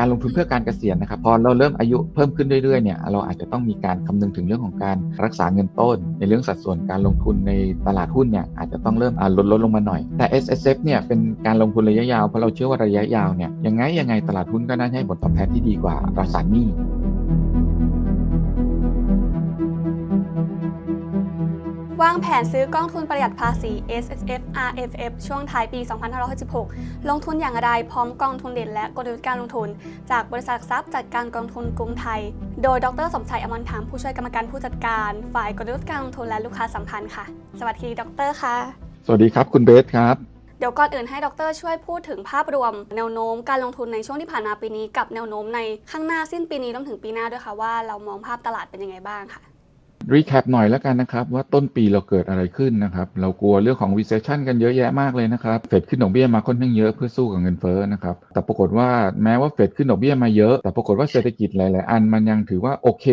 การลงทุนเพื่อการเกษียณนะครับพอเราเริ่มอายุเพิ่มขึ้นเรื่อยๆเนี่ยเราอาจจะต้องมีการคำนึงถึงเรื่องของการรักษาเงินต้น ในเรื่องสัดส่วนการลงทุนในตลาดหุ้นเนี่ยอาจจะต้องเริ่มลดลดลงมาหน่อย แต่ S S F เนี่ยเป็นการลงทุนระยะยาวเพราะเราเชื่อว่าระยะยาวเนี่ยยังไงยังไงตลาดหุ้นก็น่าจะให้ผลตอบแทนที่ดีกว่าตราสารหนี้ วางแผนซื้อกองทุนประหยัดภาษี S S F R F F ช่วงท้ายปี 2566 ลงทุนอย่างไรพร้อมกองทุนเด่นและกลยุทธ์การลงทุน จากบริษัทหลักทรัพย์จัดการกองทุนกรุงไทย โดยดรสมชัยอมรธรรมผู้ช่วยกรรมการผู้จัดการ ฝ่ายกลยุทธ์การลงทุนและลูกค้าสัมพันธ์ค่ะ สวัสดีดรค่ะ สวัสดีครับคุณเบสครับเดี๋ยวก่อนอื่นให้ดรช่วยพูดถึงภาพรวม แนวโน้มการลงทุนในช่วงที่ผ่านมาปีนี้ กับแนวโน้มในข้างหน้าสิ้นปีนี้รวมถึงปีหน้าด้วยค่ะว่าเรามองภาพตลาดเป็นยังไงบ้างค่ะ รีแคปหน่อยแล้วกันนะครับ ว่าต้นปีเราเกิดอะไรขึ้นนะครับ เรากลัวเรื่องของ recession กันเยอะแยะมากเลยนะครับ เฟดขึ้นดอกเบี้ยมาค่อนข้างเยอะเพื่อสู้กับเงินเฟ้อนะครับ แต่ปรากฏว่าแม้ว่าเฟดขึ้นดอกเบี้ยมาเยอะ แต่ปรากฏว่าเศรษฐกิจหลาย ๆ อันมันยังถือว่าโอเค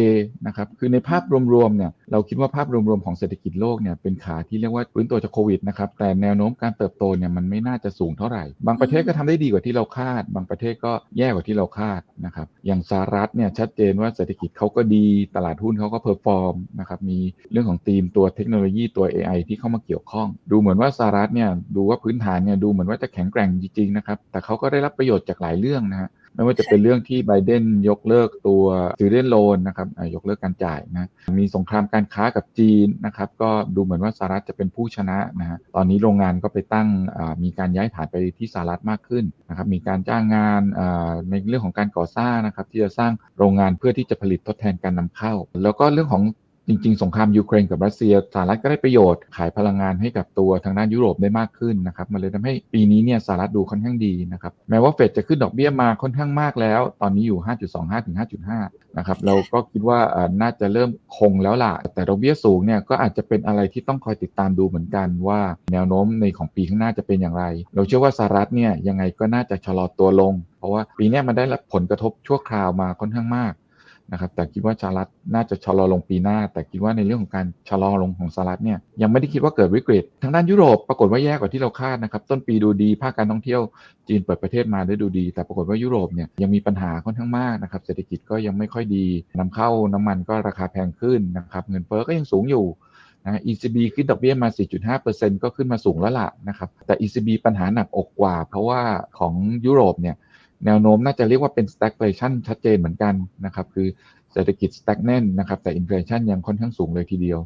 นะครับ คือในภาพรวม ๆ เนี่ยเราคิดว่าภาพรวม ๆ ของเศรษฐกิจโลกเนี่ยเป็นขาที่เรียกว่าฟื้นตัวจากโควิดนะครับ แต่แนวโน้มการเติบโตเนี่ยมันไม่น่าจะสูงเท่าไหร่ บางประเทศก็ทำได้ดีกว่าที่เราคาด บางประเทศก็แย่กว่าที่เราคาดนะครับ อย่างสหรัฐเนี่ยชัดเจนว่าเศรษฐกิจเขาก็ดี ตลาดหุ้นเขาก็เพอร์ฟอร์มนะครับมีเรื่องของธีมตัวเทคโนโลยีตัว AI ที่เข้ามาเกี่ยวข้อง ดูเหมือนว่าสหรัฐเนี่ยดูว่าพื้นฐานเนี่ยดูเหมือนว่าจะแข็งแกร่งจริงๆนะครับแต่เขาก็ได้รับประโยชน์จากหลายเรื่องนะฮะไม่ว่าจะเป็นเรื่องที่ไบเดนยกเลิกตัว student loan นะครับยกเลิกการจ่ายนะมีสงครามการค้ากับจีนนะครับก็ดูเหมือนว่าสหรัฐจะเป็นผู้ชนะนะฮะตอนนี้โรงงานก็ไปตั้งมีการย้ายฐานไปที่สหรัฐมากขึ้นนะครับมีการจ้างงานในเรื่องของการก่อสร้างนะครับที่จะสร้างโรงงานเพื่อที่จะผลิตทดแทนการนำเข้า แล้วก็เรื่องของ จริงๆ สงครามยูเครนกับรัสเซียสหรัฐก็ได้ประโยชน์ขายพลังงานให้กับตัวทางด้านยุโรปได้มากขึ้นนะครับมันเลยทำให้ปีนี้เนี่ยสหรัฐดูค่อนข้างดีนะครับแม้ว่าเฟดจะขึ้นดอกเบี้ยมาค่อนข้างมากแล้ว ตอนนี้อยู่ 5.25ถึง5.5นะครับเราก็คิดว่าน่าจะเริ่มคงแล้วล่ะ แต่ดอกเบี้ยสูงเนี่ยก็อาจจะเป็นอะไรที่ต้องคอยติดตามดูเหมือนกันว่าแนวโน้มในของปีข้างหน้าจะเป็นอย่างไร เราเชื่อว่าสหรัฐเนี่ยยังไงก็น่าจะชะลอตัวลง เพราะว่าปีนี้มันได้รับผลกระทบชั่วคราวมาค่อนข้างมาก นะครับแต่คิดว่าสหรัฐน่าจะชะลอลงปีหน้า แต่คิดว่าในเรื่องของการชะลอลงของสหรัฐเนี่ยยังไม่ได้คิดว่าเกิดวิกฤต ทางด้านยุโรปปรากฏว่าแย่กว่าที่เราคาดนะครับต้นปีดูดีภาคการท่องเที่ยวจีนเปิดประเทศมาได้ดูดี แต่ปรากฏว่ายุโรปเนี่ยยังมีปัญหาค่อนข้างมากนะครับเศรษฐกิจก็ยังไม่ค่อยดีนำเข้าน้ำมันก็ราคาแพงขึ้นนะครับเงินเฟ้อก็ยังสูงอยู่นะ ECB ขึ้นดอกเบี้ยมา 4.5%ก็ขึ้นมาสูงแล้วล่ะนะครับแต่ ECB ปัญหาหนักอกกว่า เพราะว่าของยุโรปเนี่ย แนวโน้มน่าจะเรียกว่าเป็น stagflation ชัดเจนเหมือนกันนะครับ คือเศรษฐกิจ stagnant นะครับ แต่ inflation ยังค่อนข้างสูงเลยทีเดียว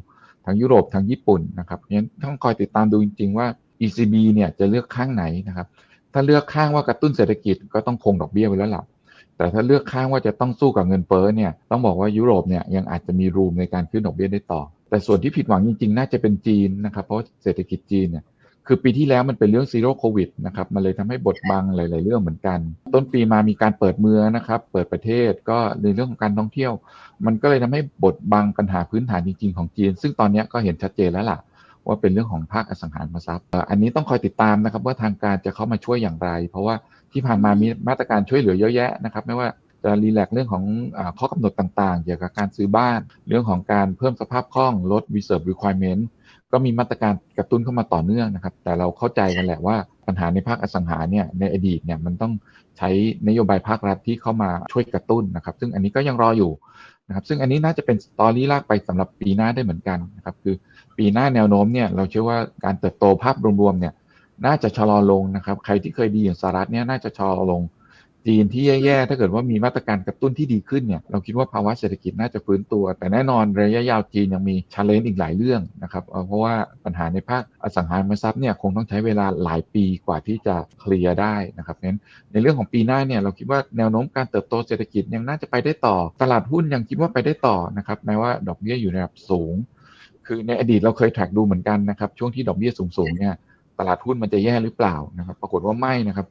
ทั้งยุโรปทั้งญี่ปุ่นนะครับเพราะฉะนั้นต้องคอยติดตามดูจริง ๆ ว่า ECB เนี่ยจะเลือกข้างไหนนะครับ ถ้าเลือกข้างว่ากระตุ้นเศรษฐกิจก็ต้องคงดอกเบี้ยไว้แล้วล่ะแต่ถ้าเลือกข้างว่าจะต้องสู้กับเงินเฟ้อเนี่ย ต้องบอกว่ายุโรปเนี่ยยังอาจจะมีรูมในการขึ้นดอกเบี้ยได้ต่อ แต่ส่วนที่ผิดหวังจริง ๆ น่าจะเป็นจีนนะครับ เพราะเศรษฐกิจจีนเนี่ย คือปีที่แล้วมันเป็นเรื่องซีโร่โควิดนะครับ มันเลยทำให้บทบังหลาย ๆ เรื่องเหมือนกัน ต้นปีมามีการเปิดเมืองนะครับ เปิดประเทศก็ในเรื่องของการท่องเที่ยว มันก็เลยทำให้บทบังปัญหาพื้นฐานจริง ๆ ของจีน ซึ่งตอนนี้ก็เห็นชัดเจนแล้วล่ะ ว่าเป็นเรื่องของภาคอสังหาริมทรัพย์ อันนี้ต้องคอยติดตามนะครับว่าทางการจะเข้ามาช่วยอย่างไร เพราะว่าที่ผ่านมามีมาตรการช่วยเหลือเยอะแยะนะครับไม่ว่าจะรีแลกซ์เรื่องของอข้อกำหนดต่าง ๆ เกี่ยวกับการซื้อบ้าน เรื่องของการเพิ่มสภาพคล่องลด reserve requirement ก็มีมาตรการกระตุ้นเข้ามาต่อเนื่องนะครับ แต่เราเข้าใจกันแหละว่าปัญหาในภาคอสังหาเนี่ยในอดีตเนี่ยมันต้องใช้นโยบายภาครัฐที่เข้ามาช่วยกระตุ้นนะครับ ซึ่งอันนี้ก็ยังรออยู่นะครับ ซึ่งอันนี้น่าจะเป็นตอรี่ลากไปสำหรับปีหน้าได้เหมือนกันนะครับ คือปีหน้าแนวโน้มเนี่ยเราเชื่อว่าการเติบโตภาพรวมๆเนี่ยน่าจะชะลอลงนะครับ ใครที่เคยดีอย่างสหรัฐเนี่ยน่าจะชะลอลง จีนที่แย่ๆ ถ้าเกิดว่ามีมาตรการกระตุ้นที่ดีขึ้นเนี่ย เราคิดว่าภาวะเศรษฐกิจน่าจะฟื้นตัว แต่แน่นอนระยะยาวจีนยังมีชาเลนจ์อีกหลายเรื่องนะครับ เพราะว่าปัญหาในภาคอสังหาริมทรัพย์เนี่ยคงต้องใช้เวลาหลายปีกว่าที่จะเคลียร์ได้นะครับงั้นในเรื่องของปีหน้าเนี่ยเราคิดว่าแนวโน้มการเติบโตเศรษฐกิจยังน่าจะไปได้ต่อ ตลาดหุ้นยังคิดว่าไปได้ต่อนะครับ แม้ว่าดอกเบี้ยอยู่ในระดับสูง คือในอดีตเราเคยแทร็กดูเหมือนกันนะครับ ช่วงที่ดอกเบี้ยสูงๆเนี่ย ตลาดหุ้นมันจะแย่หรือเปล่านะครับ ปรากฏว่าไม่นะครับ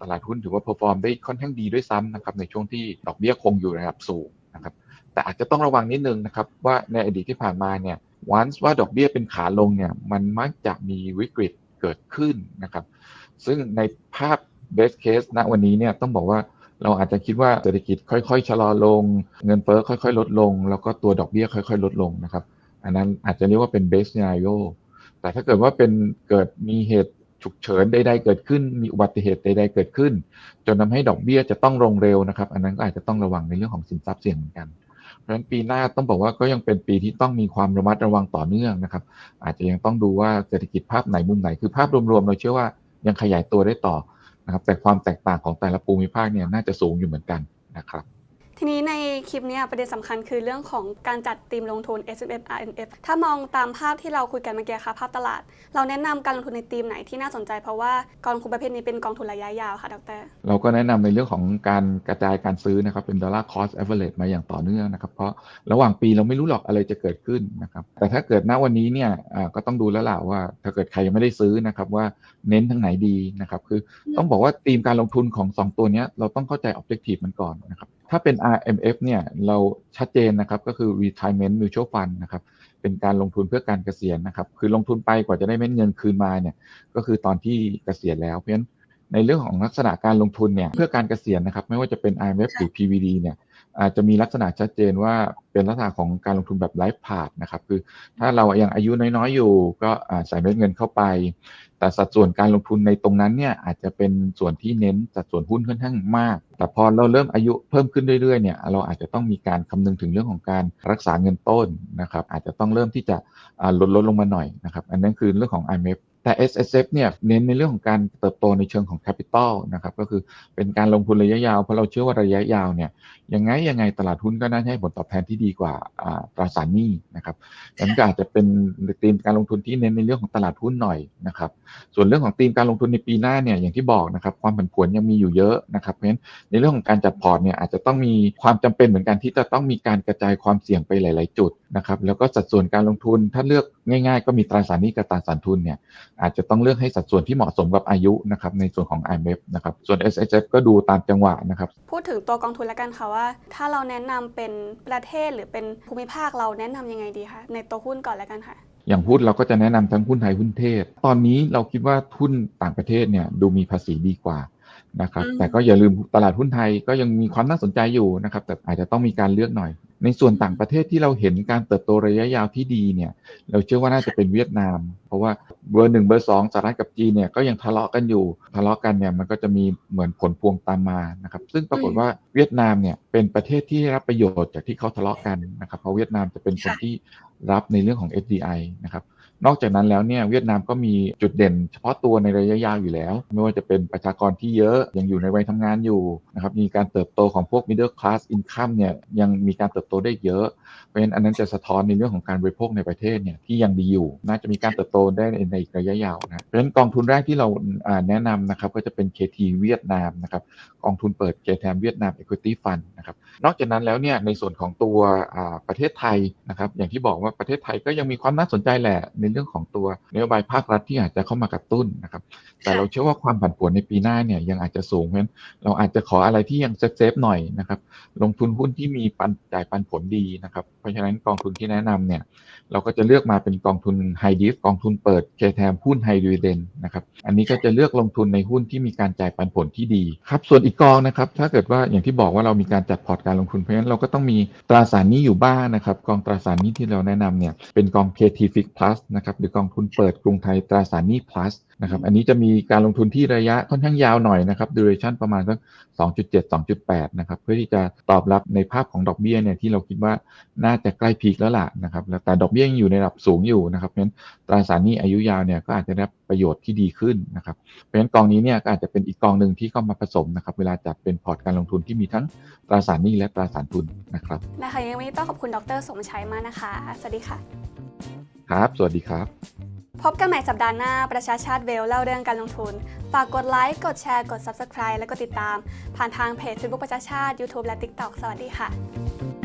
ตลาดหุ้นถือว่าเพอร์ฟอร์มได้ค่อนข้างดีด้วยซ้ำนะครับในช่วงที่ดอกเบี้ยคงอยู่นระดับสูงนะครับแต่อาจจะต้องระวังนิดนึงนะครับว่าในอดีตที่ผ่านมาเนี่ยวันว่าดอกเบี้ยเป็นขาลงเนี่ยมันมักจะมีวิกฤตเกิดขึ้นนะครับซึ่งในภาพ best case ณวันนี้เนี่ยต้องบอกว่าเราอาจจะคิดว่าเศรษฐกิจค่อยๆชะลอลง เงินเฟ้อค่อยๆ ลดลง แล้วก็ตัวดอกเบี้ยค่อยๆ ลดลงนะครับ อันนั้นอาจจะเรียกว่าเป็น best scenario แต่ถ้าเกิดว่าเป็นเกิดมีเหตุ ฉุกเฉินใดๆเกิดขึ้น มีอุบัติเหตุใดๆเกิดขึ้น จนทำให้ดอกเบี้ยจะต้องลงเร็วนะครับ อันนั้นก็อาจจะต้องระวังในเรื่องของสินทรัพย์เสี่ยงเหมือนกัน เพราะฉะนั้นปีหน้าต้องบอกว่าก็ยังเป็นปีที่ต้องมีความระมัดระวังต่อเนื่องนะครับ อาจจะยังต้องดูว่าเศรษฐกิจภาพไหนมุมไหน คือภาพรวมๆเราเชื่อว่ายังขยายตัวได้ต่อนะครับ แต่ความแตกต่างของแต่ละภูมิภาคเนี่ยน่าจะสูงอยู่เหมือนกันนะครับ นี้ในคลิปนี้ประเด็นสำคัญคือเรื่องของการจัดทีมลงทุน S F R N F ถ้ามองตามภาพที่เราคุยกันเมื่อกี้ค่ะภาพตลาด เราแนะนำการลงทุนในทีมไหนที่น่าสนใจเพราะว่ากองทุนประเภทนี้เป็นกองทุนระยะยาวค่ะดรเราก็แนะนำในเรื่องของการกระจายการซื้อนะครับเป็น dollar cost average มาอย่างต่อเนื่องนะครับเพราะระหว่างปีเราไม่รู้หรอกอะไรจะเกิดขึ้นนะครับแต่ถ้าเกิดณวันนี้เนี่ยก็ต้องดูแล้วล่ะว่า ถ้าเกิดใครยังไม่ได้ซื้อนะครับว่าเน้นทางไหนดีนะครับคือต้องบอกว่าธีมการลงทุนของ 2 ตัวนี้เราต้องเข้าใจ objective มันก่อนนะครับถ้าเป็น RMF เนี่ยเราชัดเจนนะครับก็คือ retirement mutual fund นะครับเป็นการลงทุนเพื่อการเกษียณนะครับ คือลงทุนไปกว่าจะได้เม็ดเงินคืนมาเนี่ยก็คือตอนที่เกษียณแล้วเพราะฉะนั้นในเรื่องของลักษณะการลงทุนเนี่ยเพื่อการเกษียณนะครับ ไม่ว่าจะเป็น IMF หรือ PVD เนี่ย อาจจะมีลักษณะชัดเจนว่าเป็นลักษณะของการลงทุนแบบไลฟ์พาธนะครับคือถ้าเรายังอายุน้อยๆอยู่ ก็ใส่เม็ดเงินเข้าไป แต่สัดส่วนการลงทุนในตรงนั้นเนี่ยอาจจะเป็นส่วนที่เน้นสัดส่วนหุ้นค่อนข้างมาก แต่พอเราเริ่มอายุเพิ่มขึ้นเรื่อยๆเนี่ยเราอาจจะต้องมีการคำนึงถึงเรื่องของการรักษาเงินต้นนะครับอาจจะต้องเริ่มที่จะลดลดลงมาหน่อยนะครับอันนั้นคือเรื่องของ IMF แต่ S S F เนี่ยเน้นในเรื่องของการเติบโตในเชิงของ Capital นะครับก็คือเป็นการลงทุนระยะยาวเพราะเราเชื่อว่าระยะยาวเนี่ยยังไงยังไงตลาดหุ้นก็น่าจะให้ผลตอบแทนที่ดีกว่าอ่าตราสารหนี้นะครับดังนั้นก็อาจจะเป็นธีมการลงทุนที่เน้นในเรื่องของตลาดหุ้นหน่อยนะครับส่วนเรื่องของธีมการลงทุนในปีหน้าเนี่ยอย่างที่บอกนะครับความผันผวนยังมีอยู่เยอะนะครับเพราะฉะนั้นในเรื่องของการจัดพอร์ตเนี่ยอาจจะต้องมีความจำเป็นเหมือนกันที่จะต้องมีการกระจายความเสี่ยงไปหลาย ๆ จุดนะครับแล้วก็สัดส่วนการลงทุนถ้าเลือกง่าย ๆ ก็มีตราสารหนี้กับตราสารทุนเนี่ยอาจจะต้องเลือกให้สัดส่วนที่เหมาะสมกับอายุนะครับในส่วนของ IMF นะครับส่วน S H F ก็ดูตามจังหวะนะครับพูดถึงตัวกองทุนแล้วกันค่ะว่า ถ้าเราแนะนำเป็นประเทศหรือเป็นภูมิภาคเราแนะนำยังไงดีคะในตัวหุ้นก่อนแล้วกันค่ะอย่างหุ้นเราก็จะแนะนำทั้งหุ้นไทยหุ้นเทศ ตอนนี้เราคิดว่าหุ้นต่างประเทศเนี่ยดูมีภาษีดีกว่านะครับอืมแต่ก็อย่าลืมตลาดหุ้นไทยก็ยังมีความน่าสนใจอยู่นะครับแต่อาจจะต้องมีการเลือกหน่อยในส่วนต่างประเทศที่เราเห็นการเติบโตระยะยาวที่ดีเนี่ย เราเชื่อว่าน่าจะเป็นเวียดนาม เพราะว่าเบอร์หนึ่งเบอร์สองสหรัฐกับจีนเนี่ยก็ยังทะเลาะกันอยู่ทะเลาะกันเนี่ยมันก็จะมีเหมือนผลพวงตามมานะครับ ซึ่งปรากฏว่าเวียดนามเนี่ยเป็นประเทศที่ได้รับประโยชน์จากที่เขาทะเลาะกันนะครับ เพราะเวียดนามจะเป็นคนที่รับในเรื่องของ FDI นะครับนอกจากนั้นแล้วเนี่ยเวียดนามก็มีจุดเด่น เฉพาะตัวในระยะยาวอยู่แล้ว ไม่ว่าจะเป็นประชากรที่เยอะยังอยู่ในวัยทำงานอยู่นะครับมีการเติบโตของพวก middle class income เนี่ยยังมีการเติบโตได้เยอะ เพราะฉะนั้นอันนั้นจะสะท้อนในเรื่องของการบริโภคในประเทศเนี่ยที่ยังดีอยู่ น่าจะมีการเติบโตได้ในระยะยาวนะเพราะฉะนั้นกองทุนแรกที่เราแนะนำนะครับก็จะเป็น KT เวียดนามนะครับกองทุนเปิด KTM เวียดนาม Equity Fund นะครับนอกจากนั้นแล้วเนี่ยในส่วนของตัวประเทศไทยนะครับอย่างที่บอกว่าประเทศไทยก็ยังมีความน่าสนใจแหละในเรื่องของตัวนโยบายภาครัฐที่อาจจะเข้ามากระตุ้นนะครับแต่เราเชื่อว่าความผันผวนในปีหน้าเนี่ยยังอาจจะสูงเพราะฉะนั้นเราอาจจะขออะไรที่ยังเซฟๆหน่อยนะครับลงทุนหุ้นที่มีปันจ่ายปันผลดีนะครับ เพราะฉะนั้นกองทุนที่แนะนำเนี่ย เราก็จะเลือกมาเป็นกองทุนไฮดิฟกองทุนเปิดเคแทมหุ้นไฮดีเดนนะครับ อันนี้ก็จะเลือกลงทุนในหุ้นที่มีการจ่ายปันผลที่ดีครับ ส่วนอีกกองนะครับ ถ้าเกิดว่าอย่างที่บอกว่าเรามีการจัดพอร์ตการลงทุน เพราะฉะนั้นเราก็ต้องมีตราสารนี้อยู่บ้างนะครับ กองตราสารนี้ที่เราแนะนำเนี่ยเป็นกอง KT Fix Plus นะครับหรือกองทุนเปิดกรุงไทยตราสารนี้ plus นะครับ อันนี้จะมีการลงทุนที่ระยะค่อนข้างยาวหน่อยนะครับ duration ประมาณสัก 2.7 2.8 นะครับ เพื่อที่จะตอบรับในภาพของดอกเบี้ยเนี่ยที่เราคิดว่าน่าจะใกล้พีคแล้วล่ะนะครับแล้วแต่ดอกเบี้ยยังอยู่ในระดับสูงอยู่นะครับ เพราะฉะนั้นตราสารหนี้อายุยาวเนี่ยก็อาจจะได้รับประโยชน์ที่ดีขึ้นนะครับ เพราะฉะนั้นกองนี้เนี่ยก็อาจจะเป็นอีกกองหนึ่งที่เข้ามาผสมนะครับ เวลาจัดเป็นพอร์ตการลงทุนที่มีทั้งตราสารหนี้และตราสารทุนนะครับ นะคะยังไม่ต้องขอบคุณดร สมชัยมากนะคะ สวัสดีค่ะ ครับ สวัสดีครับ พบกันใหม่สัปดาห์หน้าประชาชาติเวลเล่าเรื่องการลงทุน ฝากกดไลค์ กดแชร์ กด Subscribe และกดติดตาม ผ่านทางเพจ Facebook ประชาชาติ YouTube และ TikTok สวัสดีค่ะ